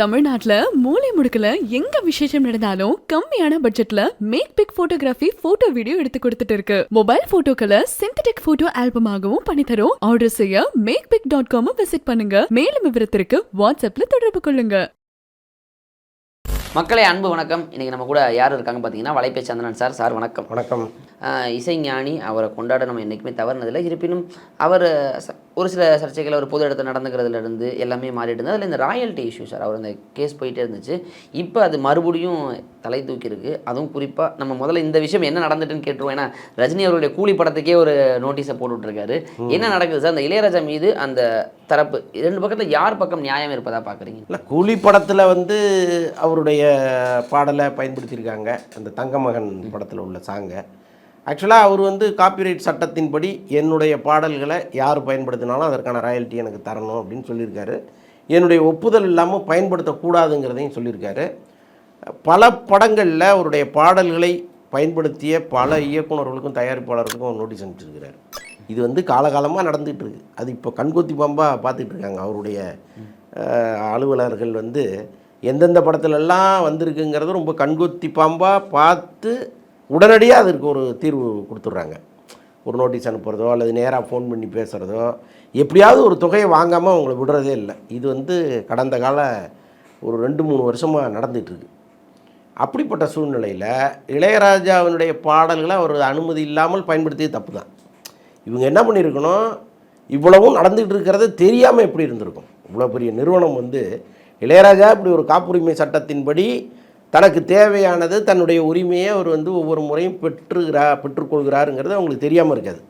தமிழ்நாட்டுல மூலை முடுக்குல எங்க விசேஷம் நடந்தாலும் கம்மியான பட்ஜெட்ல make pic photography photo video எடுத்து கொடுத்துட்டு இருக்கு. மொபைல் போட்டோக்களை சிந்தட்டிக் போட்டோ ஆல்பமாகவும் பண்ணி தரும் ஆர்டர் செய்ய Make Pic dot com visit பண்ணுங்க. மேலும் விவரத்திற்கு வாட்ஸ்அப்ல தொடர்பு கொள்ளுங்க. மக்களே அன்பு வணக்கம். இன்றைக்கி நம்ம கூட யார் இருக்காங்க பார்த்தீங்கன்னா வலைப்பே சந்திரன் சார். சார் வணக்கம். வணக்கம். இசைஞானி அவரை கொண்டாட நம்ம என்றைக்குமே தவறுனதில்லை. இருப்பினும் அவர் ஒரு சில சர்ச்சைகள் அவர் பொது இடத்துல நடந்துக்கிறதுல இருந்து எல்லாமே மாறிட்டு இருந்தது. அதில் இந்த ராயல்ட்டி இஷ்யூ சார் அவர் அந்த கேஸ் போயிட்டே இருந்துச்சு. இப்போ அது மறுபடியும் தலை தூக்கி இருக்கு. அதுவும் குறிப்பாக நம்ம முதல்ல இந்த விஷயம் என்ன நடந்துட்டுன்னு கேட்டுருவோம். ஏன்னா ரஜினி அவருடைய கூலி படத்துக்கே ஒரு நோட்டீஸை போட்டுட்ருக்காரு என்ன நடக்குது சார்? அந்த இளையராஜா மீது அந்த தரப்பு ரெண்டு பக்கத்தில் யார் பக்கம் நியாயம் இருப்பதா பார்க்குறீங்க இல்லை கூலி படத்தில் வந்து அவருடைய பாடலை பயன்படுத்தியிருக்காங்க. அந்த தங்கமகன் படத்தில் உள்ள சாங்கை. ஆக்சுவலாக அவர் வந்து காப்பிரைட் சட்டத்தின்படி என்னுடைய பாடல்களை யார் பயன்படுத்தினாலும் அதற்கான ராயல்ட்டி எனக்கு தரணும் அப்படின்னு சொல்லியிருக்காரு. என்னுடைய ஒப்புதல் இல்லாமல் பயன்படுத்தக்கூடாதுங்கிறதையும் சொல்லியிருக்காரு. பல படங்களில் அவருடைய பாடல்களை பயன்படுத்திய பல இயக்குனர்களுக்கும் தயாரிப்பாளர்களுக்கும் நோட்டீஸ் அனுப்பிச்சிருக்கிறார். இது வந்து காலகாலமாக நடந்துகிட்டு இருக்கு அது இப்போ கண்கொத்தி பாம்பாக பார்த்துட்டு இருக்காங்க அவருடைய அலுவலர்கள் வந்து எந்தெந்த படத்துலலாம் வந்திருக்குங்கிறத ரொம்ப கண்கொத்தி பாம்பாக பார்த்து உடனடியாக அதற்கு ஒரு தீர்வு கொடுத்துட்றாங்க. ஒரு நோட்டீஸ் அனுப்புகிறதோ அல்லது நேராக ஃபோன் பண்ணி பேசுகிறதோ எப்படியாவது ஒரு தொகையை வாங்காமல் அவங்கள விடுறதே இல்லை. இது வந்து கடந்த கால ஒரு ரெண்டு மூணு வருஷமாக நடந்துகிட்ருக்கு அப்படிப்பட்ட சூழ்நிலையில் இளையராஜாவினுடைய பாடல்களை அவர் அனுமதி இல்லாமல் பயன்படுத்தியது தப்பு தான். இவங்க என்ன பண்ணியிருக்கணும் இவ்வளவும் நடந்துகிட்டு இருக்கிறது தெரியாமல் எப்படி இருந்திருக்கும்? இவ்வளோ பெரிய நிறுவனம் வந்து இளையராஜா இப்படி ஒரு காப்புரிமை சட்டத்தின்படி தனக்கு தேவையானது தன்னுடைய உரிமையை அவர் வந்து ஒவ்வொரு முறையும் பெற்றுகிறா பெற்றுக்கொள்கிறாருங்கிறது அவங்களுக்கு தெரியாமல் இருக்காது.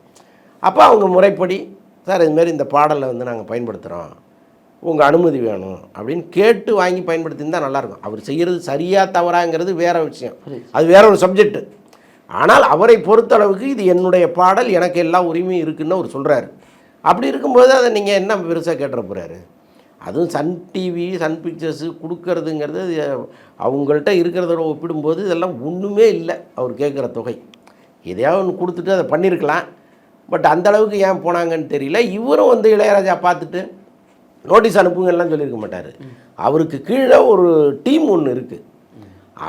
அப்போ அவங்க முறைப்படி சார் இதுமாரி இந்த பாடலை வந்து நாங்கள் பயன்படுத்துகிறோம் உங்கள் அனுமதி வேணும். அப்படின்னு கேட்டு வாங்கி பயன்படுத்தியிருந்தால் நல்லாயிருக்கும் அவர் செய்கிறது சரியாக தவறாங்கிறது வேற விஷயம். அது வேற ஒரு சப்ஜெக்ட் ஆனால் அவரை பொறுத்தளவுக்கு இது என்னுடைய பாடல் எனக்கு எல்லா உரிமையும் இருக்குன்னு அவர் சொல்கிறாரு அப்படி இருக்கும்போது அதை நீங்கள் என்ன பெருசாக கேட்டுற போகிறாரு அதுவும் சன் டிவி சன் பிக்சர்ஸு கொடுக்கறதுங்கிறது அவங்கள்ட்ட இருக்கிறதோட ஒப்பிடும்போது இதெல்லாம் ஒன்றுமே இல்லை அவர் கேட்குற தொகை. எதையாவது ஒன்று கொடுத்துட்டு அதை பண்ணியிருக்கலாம் பட் அந்த அளவுக்கு ஏன் போனாங்கன்னு தெரியல. இவரும் வந்து இளையராஜா பார்த்துட்டு நோட்டீஸ் அனுப்புங்கலாம் சொல்லியிருக்க மாட்டார். அவருக்கு கீழே ஒரு டீம் ஒன்று இருக்குது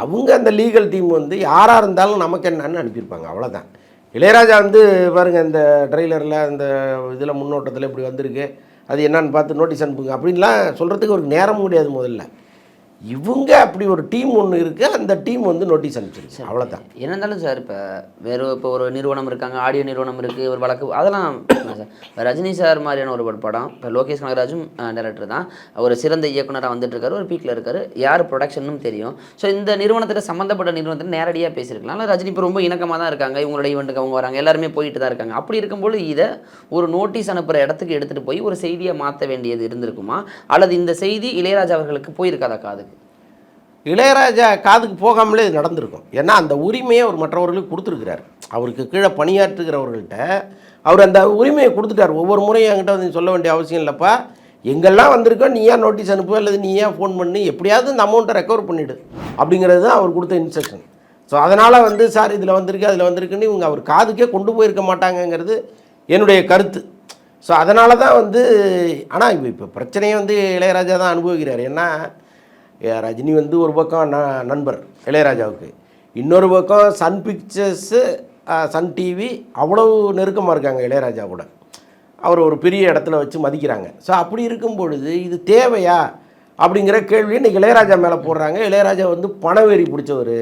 அவங்க அந்த லீகல் டீம் வந்து யாராக இருந்தாலும் நமக்கு என்னன்னு அனுப்பியிருப்பாங்க. அவ்வளோதான் இளையராஜா வந்து பாருங்கள் இந்த ட்ரெய்லரில் அந்த இதில் முன்னோட்டத்தில் இப்படி வந்திருக்கு. அது என்னன்னு பார்த்து நோட்டீஸ் அனுப்புங்க. அப்படின்லாம் சொல்கிறதுக்கு ஒரு நேரம் முடியாது முதல்ல. இவங்க அப்படி ஒரு டீம் ஒன்று இருக்குது அந்த டீம் வந்து நோட்டீஸ் அனுப்பிச்சிருக்கு. அவ்வளோதான் என்ன இருந்தாலும் சார் இப்போ வேறு இப்போ ஒரு நிறுவனம் இருக்காங்க ஆடியோ நிறுவனம் இருக்குது ஒரு வழக்கு அதெல்லாம் சார். ரஜினி சார் மாதிரியான ஒரு படம் இப்போ லோகேஷ் கனகராஜும் டேரக்டர் தான். ஒரு சிறந்த இயக்குனராக வந்துட்டு இருக்காரு ஒரு பீக்கில் இருக்காரு. யார் ப்ரொடக்ஷனும் தெரியும். ஸோ இந்த நிறுவனத்தில் சம்மந்தப்பட்ட நிறுவனத்தில் நேரடியாக பேசியிருக்கலாம் ஆனால் ரஜினி இப்போ ரொம்ப இணக்கமாக தான் இருக்காங்க இவங்களோட ஈவெண்ட்டுக்கு அவங்க வராங்க எல்லாருமே போயிட்டு தான் இருக்காங்க. அப்படி இருக்கும்போது இதை ஒரு நோட்டீஸ் அனுப்புகிற இடத்துக்கு எடுத்துகிட்டு போய் ஒரு செய்தியை மாற்ற வேண்டியது இருந்திருக்குமா? அல்லது இந்த செய்தி இளையராஜா அவர்களுக்கு போயிருக்காதா காதுக்கு? இளையராஜா காதுக்கு போகாமலே இது நடந்திருக்கும். ஏன்னா அந்த உரிமையை அவர் மற்றவர்களுக்கு கொடுத்துருக்கிறார். அவருக்கு கீழே பணியாற்றுகிறவர்கள்ட்ட அவர் அந்த உரிமையை கொடுத்துட்டார். ஒவ்வொரு முறையும் என்கிட்ட வந்து சொல்ல வேண்டிய அவசியம் இல்லைப்பா. எங்கெல்லாம் வந்திருக்கோ நீ ஏன் நோட்டீஸ் அனுப்பு அல்லது நீ ஏன் ஃபோன் பண்ணி எப்படியாவது இந்த அமௌண்ட்டை ரெக்கவர் பண்ணிவிடு அப்படிங்கிறது தான் அவர் கொடுத்த இன்ஸ்ட்ரக்ஷன் ஸோ அதனால் வந்து சார் இதில் வந்திருக்கு அதில் வந்திருக்குன்னு இவங்க அவர் காதுக்கே கொண்டு போயிருக்க மாட்டாங்கங்கிறது என்னுடைய கருத்து. ஸோ அதனால தான் வந்து ஆனால் இப்போ இப்போ பிரச்சனையை வந்து இளையராஜா தான் அனுபவிக்கிறார். ஏன்னா ரஜினி வந்து ஒரு பக்கம் ந நண்பர் இளையராஜாவுக்கு. இன்னொரு பக்கம் சன் பிக்சர்ஸு சன் டிவி அவ்வளவு நெருக்கமாக இருக்காங்க இளையராஜா கூட. அவர் ஒரு பெரிய இடத்துல வச்சு மதிக்கிறாங்க. ஸோ அப்படி இருக்கும் பொழுது இது தேவையா அப்படிங்கிற கேள்வி இன்றைக்கி இளையராஜா மேலே போடுறாங்க. இளையராஜா வந்து பணவெறி பிடிச்சவர்.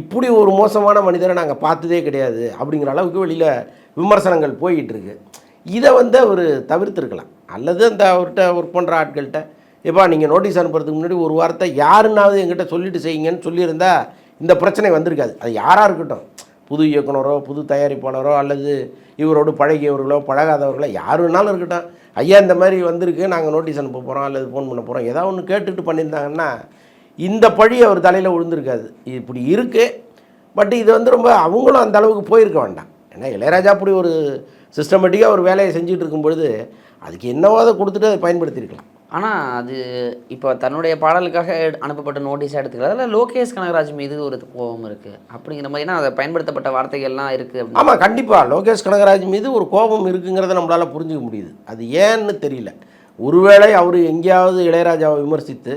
இப்படி ஒரு மோசமான மனிதரை நாங்கள் பார்த்ததே கிடையாது அப்படிங்கிற அளவுக்கு வெளியில் விமர்சனங்கள் போய்கிட்டு இருக்கு. இதை வந்து அவர் தவிர்த்துருக்கலாம். அல்லது அந்த அவர்கிட்ட ஒர்க் பண்ணுற ஆட்கள்கிட்ட எப்பா நீங்கள் நோட்டீஸ் அனுப்புறதுக்கு முன்னாடி ஒரு வார்த்தை யாருன்னாவது எங்கிட்ட சொல்லிட்டு செய்யுங்கன்னு சொல்லியிருந்தா இந்த பிரச்சனை வந்திருக்காது. அது யாராக இருக்கட்டும். புது இயக்குனரோ புது தயாரிப்பாளரோ அல்லது இவரோடு பழகியவர்களோ பழகாதவர்களோ யார் வேணாலும் இருக்கட்டும். ஐயா இந்த மாதிரி வந்திருக்கு நாங்கள் நோட்டீஸ் அனுப்ப போகிறோம் அல்லது ஃபோன் பண்ண போகிறோம் ஏதாவது ஒன்று கேட்டுட்டு பண்ணியிருந்தாங்கன்னா இந்த பழி அவர் தலையில் விழுந்திருக்காது. இப்படி இருக்குது பட் இது வந்து ரொம்ப அவங்களும் அந்த அளவுக்கு போயிருக்க வேண்டாம். ஏன்னா இளையராஜா அப்படி ஒரு சிஸ்டமேட்டிக்காக ஒரு வேலையை செஞ்சுட்டு இருக்கும் பொழுது அதுக்கு என்னவோ அதை கொடுத்துட்டு அதை பயன்படுத்தியிருக்கலாம். ஆனால் அது இப்போ தன்னுடைய பாடலுக்காக அனுப்பப்பட்ட நோட்டீஸாக எடுத்துக்கிறது அதில் லோகேஷ் கனகராஜ் மீது ஒரு கோபம் இருக்குது அப்படிங்கிற மாதிரி ஏன்னா அதை பயன்படுத்தப்பட்ட வார்த்தைகள்லாம் இருக்குது ஆமாம் கண்டிப்பாக லோகேஷ் கனகராஜ் மீது ஒரு கோபம் இருக்குங்கிறத நம்மளால் புரிஞ்சுக்க முடியுது. அது ஏன்னு தெரியல. ஒருவேளை அவர் எங்கேயாவது இளையராஜாவை விமர்சித்து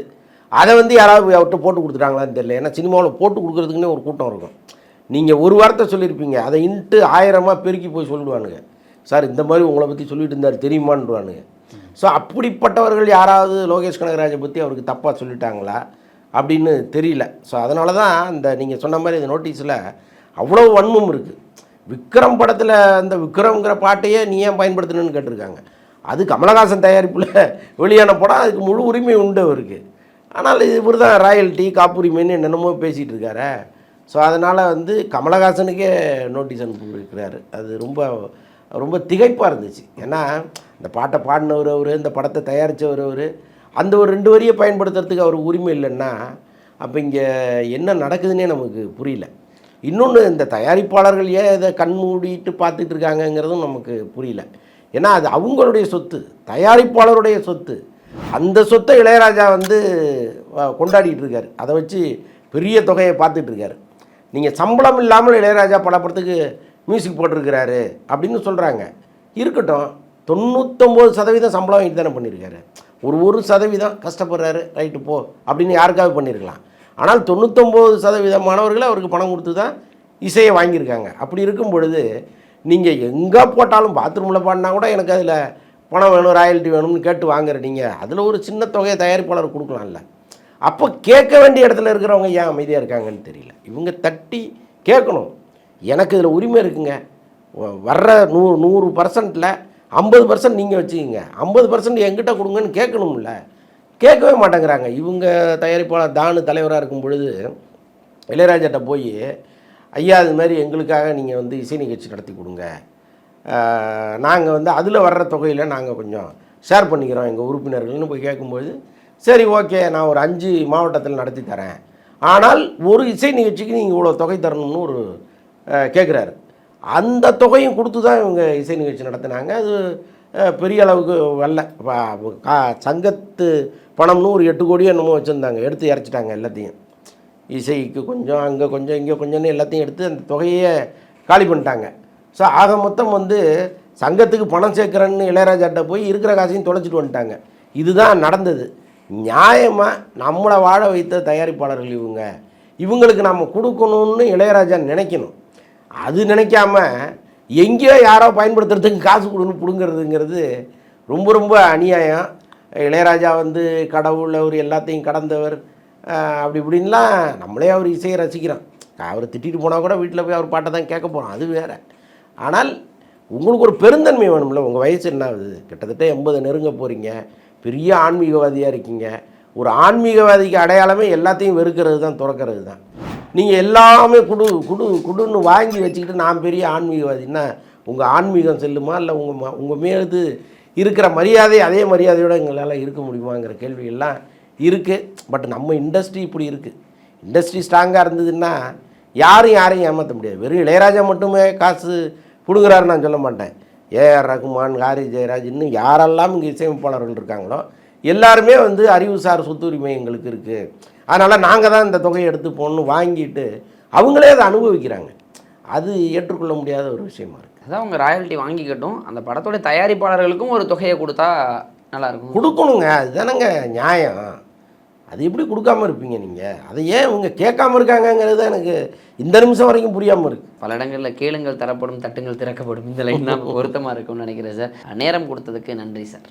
அதை வந்து யாராவது அவர்கிட்ட போட்டு கொடுத்துட்டாங்களான்னு தெரியல. ஏன்னா சினிமாவில் போட்டு கொடுக்குறதுக்குன்னே ஒரு கூட்டம் இருக்கும். நீங்கள் ஒரு வார்த்தை சொல்லியிருப்பீங்க. அதை இன்ட்டு ஆயிரமாக பெருக்கி போய் சொல்லிடுவானுங்க சார் இந்த மாதிரி உங்களை பற்றி சொல்லிட்டு இருந்தார் தெரியுமான்றானுங்க ஸோ அப்படிப்பட்டவர்கள் யாராவது லோகேஷ் கனகராஜை பற்றி அவருக்கு தப்பாக சொல்லிட்டாங்களா? அப்படின்னு தெரியல. ஸோ அதனால தான் இந்த நீங்கள் சொன்ன மாதிரி இந்த நோட்டீஸில் அவ்வளோ வன்மம் இருக்குது விக்ரம் படத்தில் அந்த விக்ரம்ங்கிற பாட்டையே நீ ஏன் பயன்படுத்தணும்னு கேட்டிருக்காங்க. அது கமலஹாசன் தயாரிப்பில் வெளியான படம். அதுக்கு முழு உரிமை உண்டு அவருக்கு. ஆனால் இவர் தான் ராயல்ட்டி காப்புரிமைன்னு என்னென்னமோ பேசிகிட்டு இருக்காரு. ஸோ அதனால் வந்து கமலஹாசனுக்கே நோட்டீஸ் அனுப்பியிருக்கிறாரு அது ரொம்ப ரொம்ப திகைப்பாக இருந்துச்சு. ஏன்னா இந்த பாட்டை பாடினவர் அவர் இந்த படத்தை தயாரித்தவர் அவர் அந்த ஒரு ரெண்டு வரியை பயன்படுத்துறதுக்கு அவர் உரிமை இல்லைன்னா அப்போ இங்கே என்ன நடக்குதுன்னே நமக்கு புரியல. இன்னொன்று இந்த தயாரிப்பாளர்கள் ஏன் இதை கண் மூடிட்டு பார்த்துட்டு இருக்காங்கங்கிறதும் நமக்கு புரியல. ஏன்னா அது அவங்களுடைய சொத்து தயாரிப்பாளருடைய சொத்து. அந்த சொத்தை இளையராஜா வந்து கொண்டாடிட்டு இருக்காரு. அதை வச்சு பெரிய தொகையை பார்த்துட்டு இருக்காரு. நீங்கள் சம்பளம் இல்லாமல் இளையராஜா பல படத்துக்கு மியூசிக் போட்டிருக்கிறாரு அப்படின்னு சொல்கிறாங்க இருக்கட்டும் தொண்ணூத்தொம்பது சதவீதம் சம்பளம் வாங்கிட்டு தானே பண்ணியிருக்காரு. ஒரு ஒரு சதவீதம் கஷ்டப்படுறாரு. ரைட்டு போ. அப்படின்னு யாருக்காவது பண்ணியிருக்கலாம். ஆனால் தொண்ணூத்தொம்பது மாணவர்களே அவருக்கு பணம் கொடுத்து தான் இசையை வாங்கியிருக்காங்க. அப்படி இருக்கும் பொழுது நீங்கள் எங்கே போட்டாலும் பாத்ரூமில் பாடினா கூட எனக்கு அதில் பணம் வேணும் ராயல்ட்டி வேணும்னு கேட்டு வாங்குற நீங்கள் அதில் ஒரு சின்ன தொகையை தயாரிப்பாளர் கொடுக்கலாம்ல. அப்போ கேட்க வேண்டிய இடத்துல இருக்கிறவங்க ஏன் அமைதியாக இருக்காங்கன்னு தெரியல. இவங்க தட்டி கேட்கணும். எனக்கு இதில் உரிமை இருக்குங்க. வர்ற நூறு நூறு பர்சன்ட்டில் ஐம்பது பர்சன்ட் நீங்கள் வச்சுக்கிங்க. ஐம்பது பர்சன்ட் எங்கிட்ட கொடுங்கன்னு கேட்கணும்ல. கேட்கவே மாட்டேங்கிறாங்க. இவங்க தயாரிப்பாளர் தானு தலைவராக இருக்கும் பொழுது இளையராஜாட்ட போய் ஐயா இது மாதிரி எங்களுக்காக நீங்கள் வந்து இசை நிகழ்ச்சி நடத்தி கொடுங்க. நாங்கள் வந்து அதில் வர்ற தொகையில் நாங்கள் கொஞ்சம் ஷேர் பண்ணிக்கிறோம் எங்கள் உறுப்பினர்கள்னு போய் கேட்கும்போது சரி ஓகே நான் ஒரு அஞ்சு மாவட்டத்தில் நடத்தி தரேன். ஆனால் ஒரு இசை நிகழ்ச்சிக்கு நீங்கள் இவ்வளோ தொகை தரணும்னு ஒரு கேட்குறாரு அந்த தொகையும் கொடுத்து தான் இவங்க இசை நிகழ்ச்சி நடத்தினாங்க. அது பெரிய அளவுக்கு வரல. கா- சங்கத்து பணம்னு ஒரு எட்டு கோடியோ என்னமோ வச்சுருந்தாங்க. எடுத்து இறச்சிட்டாங்க எல்லாத்தையும். இசைக்கு கொஞ்சம் அங்கே கொஞ்சம் இங்கே கொஞ்சம்னு எல்லாத்தையும் எடுத்து அந்த தொகையே காலி பண்ணிட்டாங்க. ஸோ ஆக மொத்தம் வந்து சங்கத்துக்கு பணம் சேர்க்குறேன்னு இளையராஜாட்ட போய் இருக்கிற காசையும் தொலைச்சிட்டு வந்துட்டாங்க. இதுதான் நடந்தது. நியாயமாக நம்மளை வாழ வைத்த தயாரிப்பாளர்கள் இவங்க. இவங்களுக்கு நம்ம கொடுக்கணும்னு இளையராஜா நினைக்கணும். அது நினைக்காம எங்கேயோ யாரோ பயன்படுத்துறதுக்கு காசு கொடுன்னு பிடுங்கிறதுங்கிறது ரொம்ப ரொம்ப அநியாயம். இளையராஜா வந்து கடவுள் அவர் எல்லாத்தையும் கடந்தவர் அப்படி இப்படின்லாம் நம்மளே அவர் இசையை ரசிக்கிறோம். அவர் திட்டிட்டு போனால் கூட வீட்டில் போய் அவர் பாட்டை தான் கேட்க போகிறோம் அது வேறு. ஆனால் உங்களுக்கு ஒரு பெருந்தன்மை வேணும்ல? உங்கள் வயசு என்ன ஆகுது? கிட்டத்தட்ட எண்பது நெருங்க போகிறீங்க பெரிய ஆன்மீகவாதியாக இருக்கீங்க. ஒரு ஆன்மீகவாதிக்கு அடையாளமே எல்லாத்தையும் வெறுக்கிறது தான் துறக்கிறது தான். நீங்கள் எல்லாமே குடு குடு குடுன்னு வாங்கி வச்சுக்கிட்டு நான் பெரிய ஆன்மீகவாதின்னா உங்கள் ஆன்மீகம் செல்லுமா? இல்லை உங்கள் உங்கள் மீது இருக்கிற மரியாதை அதே மரியாதையோடு எங்களால் இருக்க முடியுமாங்கிற கேள்வியெல்லாம் இருக்குது பட் நம்ம இண்டஸ்ட்ரி இப்படி இருக்குது இண்டஸ்ட்ரி ஸ்ட்ராங்காக இருந்ததுன்னா யாரும் யாரையும் ஏமாற்ற முடியாது. வெறும் இளையராஜா மட்டுமே காசு கொடுக்குறாரு நான் சொல்ல மாட்டேன். ஏஆர் ரகுமான் ஹாரி ஜெயராஜ் இன்னும் யாரெல்லாம் இங்கே இசையமைப்பாளர்கள் இருக்காங்களோ எல்லாருமே வந்து அறிவுசார் சொத்துரிமை எங்களுக்கு இருக்குது அதனால் நாங்கள் தான் இந்த தொகையை எடுத்து போகணும்னு வாங்கிட்டு அவங்களே அதை அனுபவிக்கிறாங்க. அது ஏற்றுக்கொள்ள முடியாத ஒரு விஷயமா இருக்குது அதான் அவங்க ராயல்ட்டி வாங்கிக்கட்டும். அந்த படத்தோட தயாரிப்பாளர்களுக்கும் ஒரு தொகையை கொடுத்தா நல்லா இருக்கும். கொடுக்கணுங்க. அதுதானங்க நியாயம். அது எப்படி கொடுக்காம இருப்பீங்க நீங்கள் அதை ஏன் இவங்க கேட்காம இருக்காங்கங்கிறது தான் எனக்கு இந்த நிமிஷம் வரைக்கும் புரியாமல் இருக்குது பல இடங்களில் கேளுங்கள் தரப்படும் தட்டுங்கள் திறக்கப்படும். இந்த லைன் தான் பொருத்தமாக இருக்கும்னு நினைக்கிறேன் சார் நேரம் கொடுத்ததுக்கு நன்றி சார்